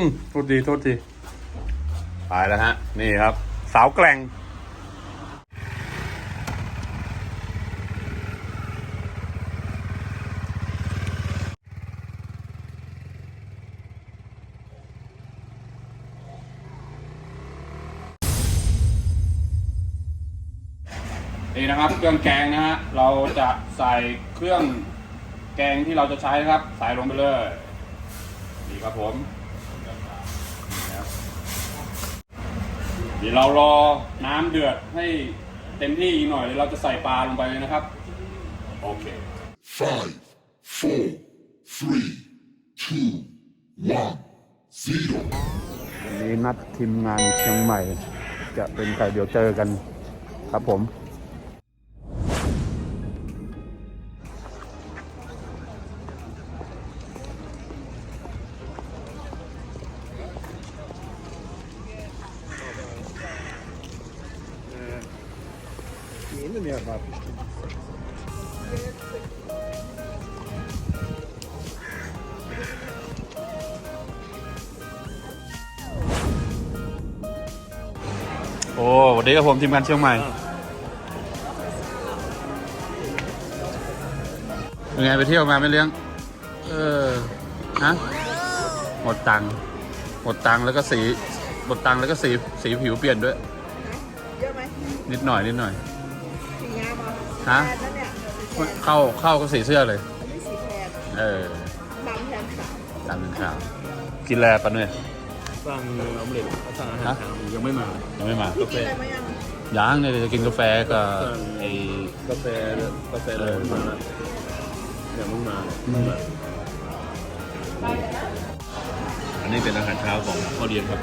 อืมโทษทีโทษทีไปแล้วฮะ นี่ครับ สาวแกร่งนี่นะครับเครื่องแกงนะฮะเราจะใส่เครื่องแกงที่เราจะใช้นะครับ ใส่ลงไปเลย นี่ครับผมนี่ครับ เดี๋ยวเรารอน้ำเดือดให้เต็มที่อีกหน่อยเดี๋ยวเราจะใส่ปลาลงไปเลยนะครับ โอเค Five, four, three, two, one, zero. วันนี้นัดทีมงานเชียงใหม่ จะเป็นใครเดี๋ยวเจอกันครับผม โอ้สวัสดีครับผมทีมงานเชียงใหม่ เป็นไงไปเที่ยวมาไม่เลี้ยง เออ ฮะ หมดตังค์ หมดตังค์แล้วก็สี หมดตังค์แล้วก็สี สีผิวเปลี่ยนด้วย เยอะไหม นิดหน่อยนิดหน่อยสีงามอะ ฮะแพงนั่นเนี่ยเข้าเข้าก็สีเสื้อเลย อันนี้สีแพงเออดำแพงขาวตามเป็นข่าวกินแลปะเนี่ย สั่งออมเล็ตสั่งอาหารเช้ายังไม่มา ยังไม่มาพี่กินอะไรมายังยังเนี่ยเดี๋ยวจะกินกาแฟกับไอ้ กาแฟกาแฟอะไรไม่มาเดี๋ยวมึงมามึงมาอันนี้เป็นอาหารเช้าของพ่อเรียนครับ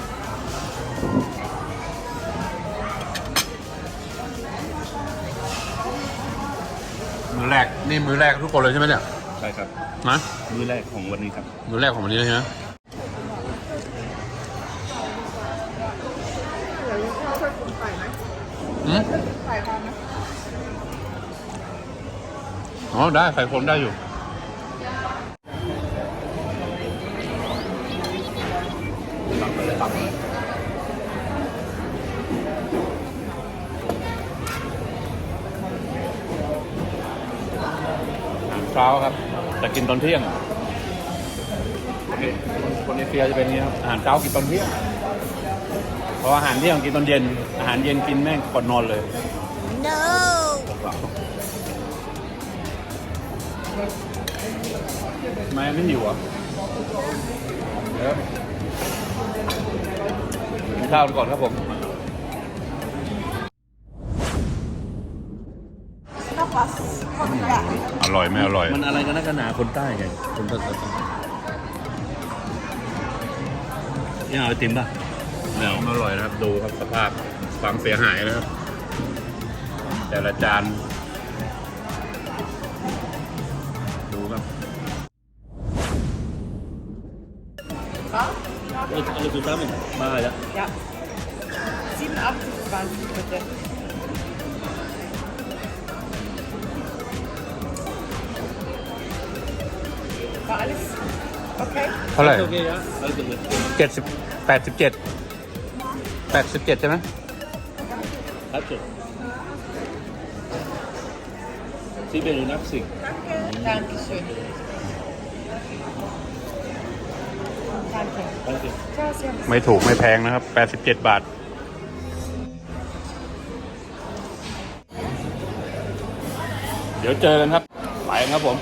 แรกนี่มือแรกทุกคนเลยใช่ไหมเนี่ยใช่ครับนะมื้อแรกของวันนี้ครับมือแรกของวันนี้เลยนะเดี๋ยวข้าวช่วยปรุงไข่ไหมอืมไข่พอไหมอ๋อได้ไข่คนได้อยู่ ช้าครับจะกินตอนเที่ยงคนคนเอเชียจะเป็นอย่างนี้ครับ อาหารเช้ากินตอนเที่ยงเพราะอาหารเที่ยงกินตอนเย็น อาหารเย็นกินแม่งก่อนนอนเลย no ทำไมไม่หิวอะเดี๋ยวกินข้าวกันก่อนครับผม อร่อยไม่อร่อย มันอะไรกันนักกันหนาคนใต้ไงคนใต้ยังเอาไอติมป่ะเนื้ออร่อยนะครับ ดูครับสภาพความเสียหายนะครับ แต่ละจาน ดูครับอะไรอะไรคือซ้ำอีกมาแล้ว ja 87 bitte war alles okay เท่าไหร่โอเคยะอะไรกันเลยเจ็ดสิบแปดสิบเจ็ดแปดสิบเจ็ดใช่ไหมครับจุดที่เป็นนักสิ่ง danke danke schön danke ตั้งใจ ciao servus ไม่ถูกไม่แพงนะครับแปดสิบเจ็ดบาท เดี๋ยวเจอกันครับ ไปกันครับผม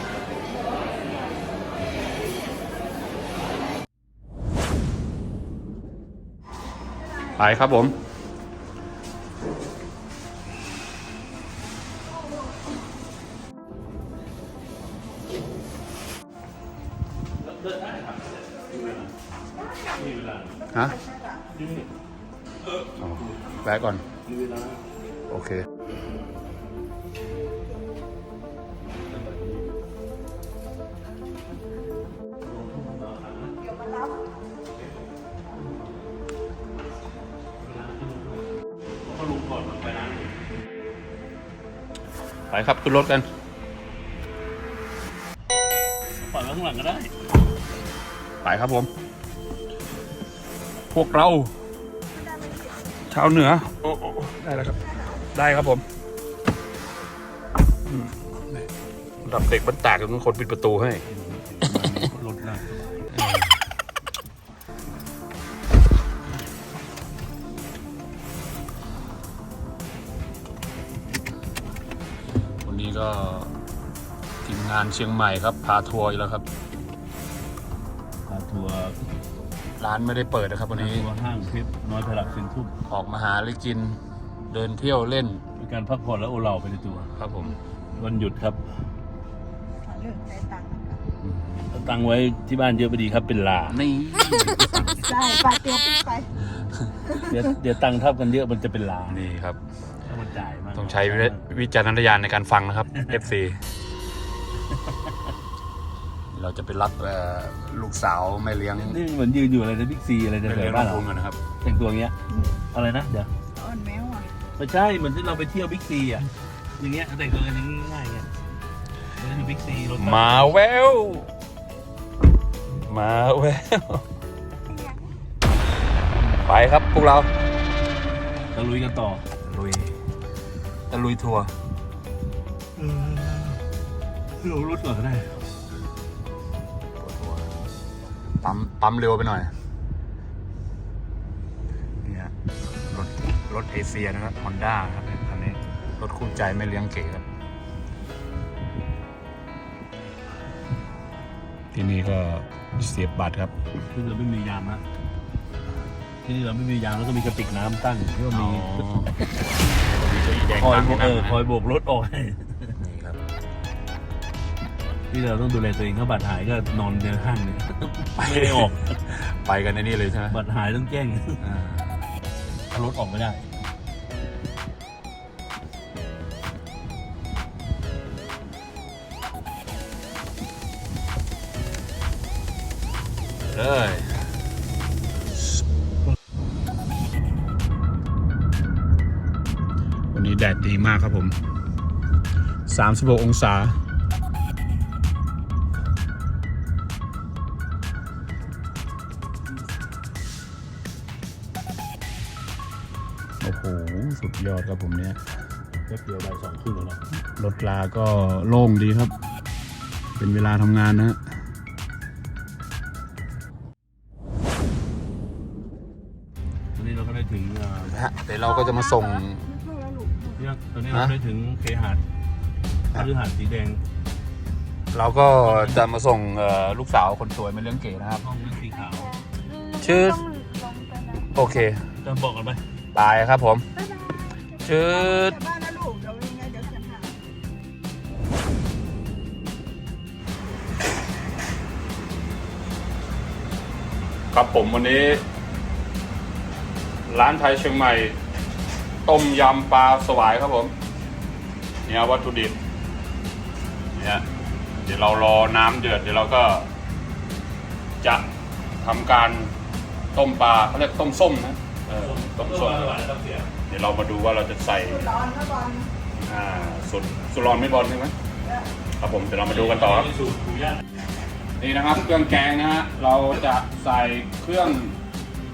ไปครับผม ฮะอ๋อแวะก่อน โอเค ไปครับขึ้นรถกันปล่อยไว้ข้างหลังก็ได้ ไปครับผม พวกเรา ชาวเหนือ โอ้โอ้ได้แล้วครับ ได้ครับผมอืมนี่ดับเด็กบันแตกเป็นคนปิดประตูให้ ก็ทีมงานเชียงใหม่ครับพาทัวร์อีกแล้วครับพาทัวร์ร้านไม่ได้เปิดนะครับวันพานี้ทัวร์ห้างเพชรน้อยผลักเซ็นทรุปออกมาหาอะไรกินเดินเที่ยวเล่นเป็นการพักผ่อนและโอเหล่าไปในตัวครับผมวันหยุดครับหาเรื่องได้ตังค์นะคะเอาตังค์ไว้ที่บ้านเยอะไปดีครับเป็นลานี่ได้ไปเตียวปิ๊กไปเดี๋ยวเดี๋ยวตังค์เท่ากันเยอะมันจะเป็นลานี่ครับถ้ามัน จ่ายมากต้องใช้วิวิจารณญาณในการฟังนะครับ FC เราจะไปรับเอ่อลูกสาวแม่เลี้ยงนี่เหมือนยืนอยู่อะไรนะบิ๊กซีอะไรในแม่แถเลี้ยงวบ้านน้องเราพุงกันนะครับแต่งตัวอย่างเงี้ย อะไรนะ เดี๋ยวอ้อนแมวอะไม่ใช่เหมือนที่เราไปเที่ยวบิ๊กซีอะอย่างเงี้ยแต่งตัวกันอย่างงี้ง่ายๆไงเราอยู่บิ๊กซีรถมาแววมาแววไปครับพวกเราตะลุยกันต่อลุย ตะลุยทัวร์เออลงรถก่อนก็ได้ปวดหัวปั๊มปั๊มเร็วไปหน่อย นี่ยรถรถเอเชียนะครับฮอนด้าครับคันนี้ รถคู่ใจไม่เลี้ยงเก๋ครับ ที่นี่ก็เสียบบัตรครับที่เราไม่มียามนะที่นี่เราไม่มียามแล้วก็มีกระติกน้ำตั้งที่ว่ามี คอยโบกเออคอยโบกรถออกให้นี่ครับ ที่เราต้องดูแลตัวเองถ้าบัตรหายก็นอนในห้างเนี่ยไม่ได้ออกไปกันในนี่เลยใช่ไหมบัตรหายต้องแจ้งอ่าเอารถออกไม่ได้ เลย นนี้แดดดีมากครับผม 36 องศา โอ้โห สุดยอดครับผมเนี่ยแป๊บเดียวบ่ายสองครึ่งแล้วนะรถลาก็โล่งดีครับ เป็นเวลาทำงานนะฮะตอนนี้เราก็ได้ถึงอ่าฮะเดี๋ยวเราก็จะมาส่งเนี่ย ตอนนี้เราฮะได้ถึงเคหาดหรือหาดสีแดงเราก็จะมาส่งเอ่อลูกสาวคนสวยมาเลี้ยงเก๋นะครับ ห้องนั้นสีขาวชื่อ โอเคจะบอกกันไปตายครับผม ชื่อบ้านนะลูกเดี๋ยวยังไงเดี๋ยวฉันหาครับผมวันนี้ ร้านไทยเชียงใหม่ ต้มยำปลาสวายครับผม เนี่ยวัตถุดิบ เนี่ยเดี๋ยวเรารอน้ำเดือดเดี๋ยวเราก็ จะทำการต้มปลาเขาเรียกต้มส้มนะเออต้มส้มเดี๋ยวเรามาดูว่าเราจะใส่ร้อนนะบอลอ่าสุดสุรอนไม่บอลใช่ไหมครับผมเดี๋ยวเรามาดูกันต่อครับนี่นะครับเครื่องแกงนะฮะเราจะใส่เครื่อง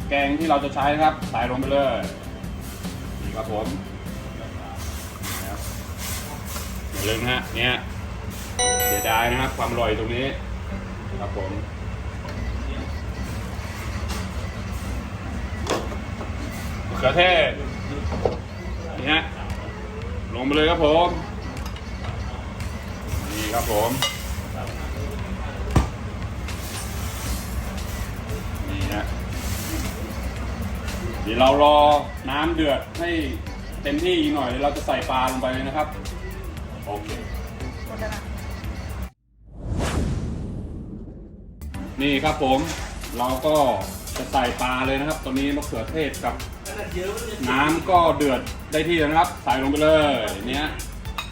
แกงที่เราจะใช้นะครับ ใส่ลงไปเลย ครับผมอย่าลืมนะฮะเนี่ยเสียดายนะครับ ความอร่อยตรงนี้ครับผมมะเขือเทศนี่ฮะลงไปเลยครับผม นี่ครับผม เดี๋ยวเรารอน้ำเดือดให้เต็มที่อีกหน่อยเดี๋ยวเราจะใส่ปลาลงไปเลยนะครับ โอเคนี่ครับผม เราก็จะใส่ปลาเลยนะครับ ตอนนี้มะเขือเทศกับ น้ำก็เดือดได้ที่แล้วนะครับ ใส่ลงไปเลยเนี้ย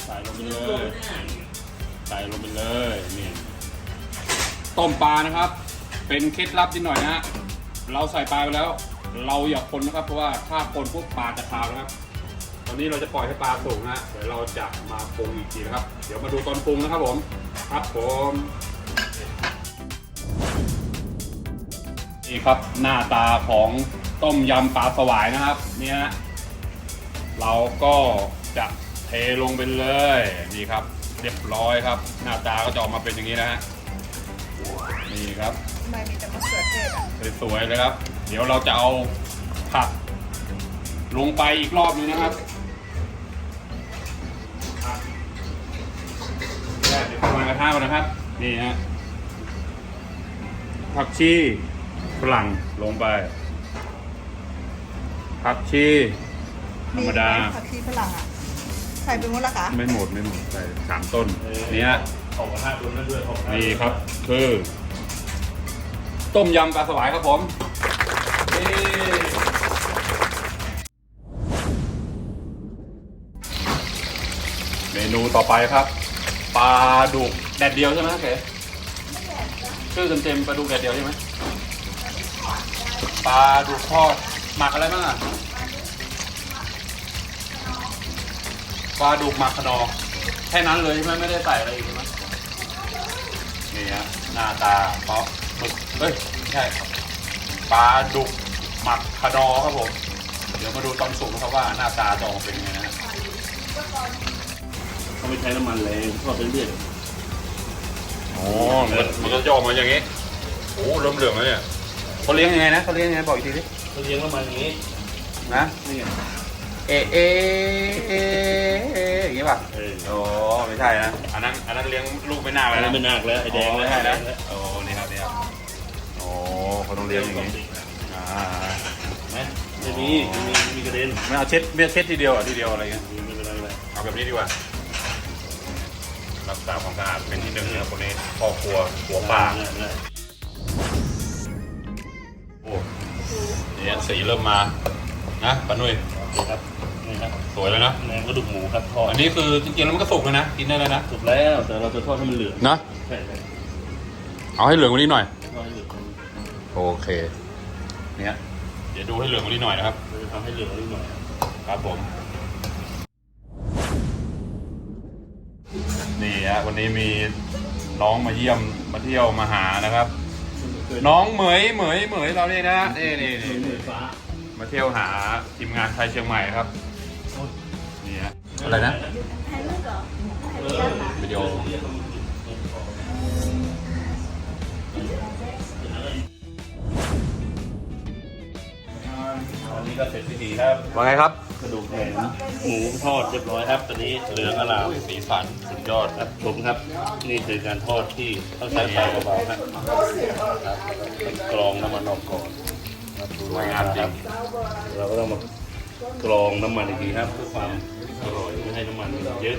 ใส่ลงไปเลย ใส่ลงไปเลยนี่ต้มปลานะครับ เป็นเคล็ดลับนิดหน่อยนะฮะเราใส่ปลาไปแล้ว เราอย่าคนนะครับเพราะว่าถ้าคนพวกปลาจะคาวนะครับ ตอนนี้เราจะปล่อยให้ปลาสุกนะฮะเดี๋ยวเราจะมาปรุงอีกทีนะครับ เดี๋ยวมาดูตอนปรุงนะครับผมครับผมนนี่ครับหน้าตาของต้มยำปลาสวายนะครับ เนี่ยฮะเราก็จะเทลงไปเลยนี่ครับ เรียบร้อยครับ หน้าตาก็จะออกมาเป็นอย่างนี้นะฮะนี่ครับทำไมมีแต่มะเขือเทศอะสวยๆเลยครับ เดี๋ยวเราจะเอาผักลงไปอีกรอบนึงนะครับผักแรกเดี๋ยวประมาณกระทะก่อนนะครับ นี่ฮะผักชีฝรั่งลงไป ผักชีธรรมดาไหผักชีฝรั่งอะ ใส่ไปหมดและคะไม่หมดไม่หมดใส่สามต้นนี่ฮะของกระทะโดนนั่นด้วยของกระทะนี่ครับ คือ ต้มยำปลาสวายครับผม มนูต่อไปครับปลาดุกแดดเดียวใช่ไหมเก๋ชื่อเต็มๆปลาดุกแดดเดียวใช่ไหมปลาดุกทอดหมักอะไรบ้างอะปลาดุกหมักขนอแค่นั้นเลยใช่ไหมไม่ได้ใส่อะไรอีกใช่ไหมนี่ฮะหน้าตาเพราะหมึกเอ้ยไม่ใช่ปลาดุกหมักคาดอครับผม เดี๋ยวมาดูตอนสุกนะครับว่าหน้าตาจะออกเป็นยังไง ไม่ใช้น้ำมันแรงทอดเป็นเลือดโอ้มันมันก็จะออกมาอย่างนี้โอ้เริ่มเหลืองแล้วเนี่ยเขาเลี้ยงยังไงนะเขาเลี้ยงยังไงบอกอีกทีดิเขาเลี้ยงน้ำมันอย่างนี้นะนี่ไงเอเอเอเออย่างงี้ป่ะเออโอ้ไม่ใช่นะอันนั้นอันนั้นเลี้ยงลูกไม่น่าอัเลยนนั้นะนไม่นักแล้วไอ้แดงอ๋อแล้วไม่ใช่แดนะงแล้วโอ้นี่ครับนี่ครับโอ้เขาต้องเลี้ยงอย่างนี้อ่าไหมจะมีจะมีมีกระเด็นไม่เอาเช็ดไม่เอาเช็ดทีเดียวอะทีเดียวอะไรเงี้ยไม่เป็นไรไม่เป็นไรเอาแบบนี้ดีกว่า รักษาความสะอาดเป็นที่หนึ่งนะครับคนนี้พ่อครัวหัวปลาได้ได้โอ้เนี่ยสีเริ่มมานะป้านุ่ยนี่ครับนี่ครับสวยแล้วนะแหนมกระดูกหมูครับทอดอันนี้คือจริงๆแล้วมันก็สุกแล้วนะกินได้แล้วนะสุกแล้วแต่เราจะทอดให้มันเหลืองนะใช่ใช่เอาให้เหลืองกว่านี้หน่อยทอดให้เหลืองโอเคเนี่ยเดี๋ยวดูให้เหลืองกว่านี้หน่อยนะครับเราจะทำให้เหลืองนิดหน่อยครับผม วันนี้มีน้องมาเยี่ยมมาเที่ยวมาหานะครับ น้องเหมยเหมยเหมยเราเนี่ยนะนี่นี่นี่เหมือนฟ้ามาเที่ยวหาทีมงานไทยเชียงใหม่ครับนี่ฮะอะไรนะวิดีโอวันนี้ก็เสร็จพิธีครับว่าไงครับ กระดูกแหนมหมูทอดเรียบร้อยครับตอนนี้เหลืองอลามสีสันสุดยอดครับชมครับ นี่คือการทอดที่ต้องใช้ไฟเบาๆครับครับกรองน้ำมันออกก่อนครับสวยงามจริงเราก็ต้องมากรองน้ำมันอีกทีครับเพื่อความอร่อยไม่ให้น้ำมันเยอะ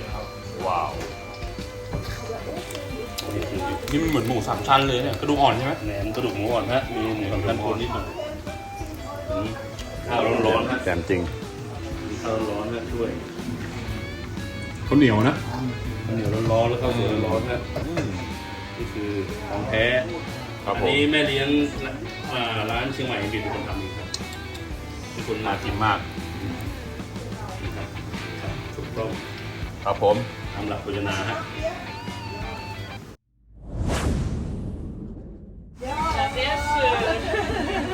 ว้าวนี่คือนี่มันเหมือนหมูสามชั้นเลยเนี่ยกระดูกอ่อนใช่ไหมแหนมกระดูกหมูอ่อนฮะมีหมูสำคัญโคนนิดหน่อยอืมข้าวร้อนๆฮะแจ่มจริง มีข้าวร้อนๆฮะด้วยข้าวเหนียวนะข้าวเหนียวร้อนๆแล้วข้าวสวยร้อนๆฮะนี่คือของแท้ครับอันผมนี้แม่เลี้ยงอ่าร้านเชียงใหม่บิวเป็นคนทำเองครับเป็นคนน่ามากินมากนะครับครับถูกต้องครับผม ตามหลักโภชนาฮะ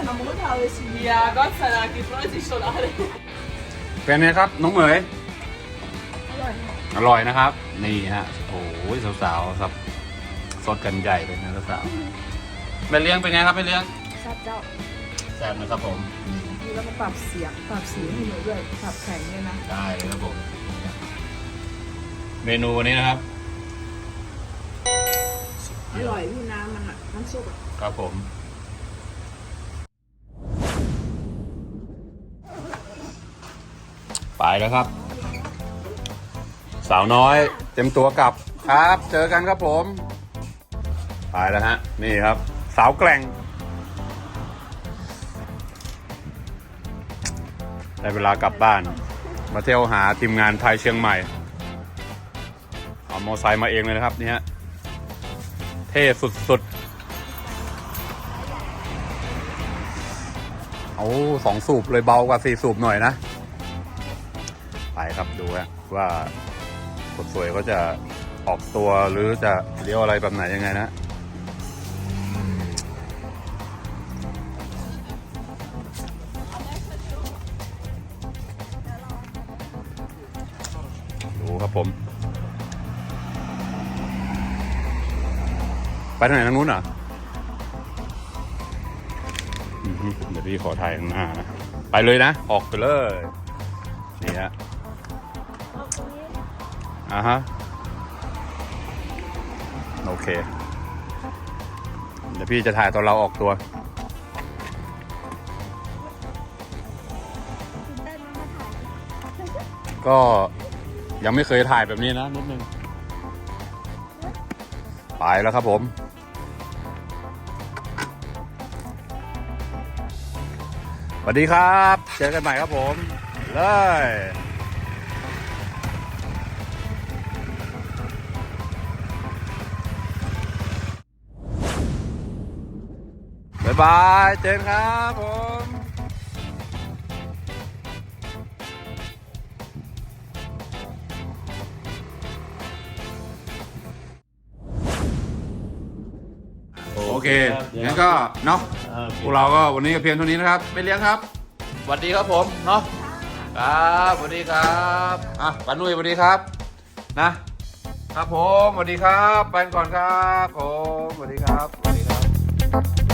เอาหมูเทาเลยสิ Ja, Gott sei Dank, die freuen sich schon alle. เป็นไงครับ น้องเหมยอร่อยอร่อยนะครับ นี่ฮะโอ้ยสาวๆครับสดกันใหญ่เลยนะสาวๆแม่เลี้ยงเป็นไงครับแม่เลี้ยงทราบเจ้าแซ่บนะครับผมดูแล้วมาปรับเสียงปรับสีให้หนูด้วยปรับแข็งด้วยนะได้เลยครับผมเมนูวันนี้นะครับอร่อยที่น้ำมันอะน้ำซุปอะครับผม ไปแล้วครับ สาวน้อยเต็มตัวกลับครับ เจอกันครับผมไปแล้วฮะ นี่ครับ สาวแกร่งได้เวลากลับบ้าน มาเที่ยวหาทีมงานไทยเชียงใหม่ เอามอไซค์มาเองเลยนะครับนี่ฮะเท่สุดๆเอาสองสูบเลยเบากว่าสี่สูบหน่อยนะ ไปครับดูว่าคนสวยเขาจะออกตัวหรือจะเลี้ยวอะไรแบบไหนยังไงนะดูครับผม ไปทางไหนทางนู้นอะเดี๋ยวพี่ขอถ่ายข้างหน้านะ ไปเลยนะ ออกไปเลย นี่ฮะ อ่าฮะ โอเค เดี๋ยวพี่จะถ่ายตอนเราออกตัว ก็ยังไม่เคยถ่ายแบบนี้นะ นิดนึง ไปแล้วครับผมสวัสดีครับ เจอกันใหม่ครับผม เลยายบายเจอกันครับผมโอเคงั้นก็เนาะพวกเราก็วันนี้ก็เพียงเท่านี้นะครับไม่เลี้ยงครับสวัสดีครับผมเนาะครับสวัสดีครับอะปานุ่ยสวัสดีครับนะครับผมสวัสดีครับไปก่อนครับผมสวัสดีครับสวัสดีครับ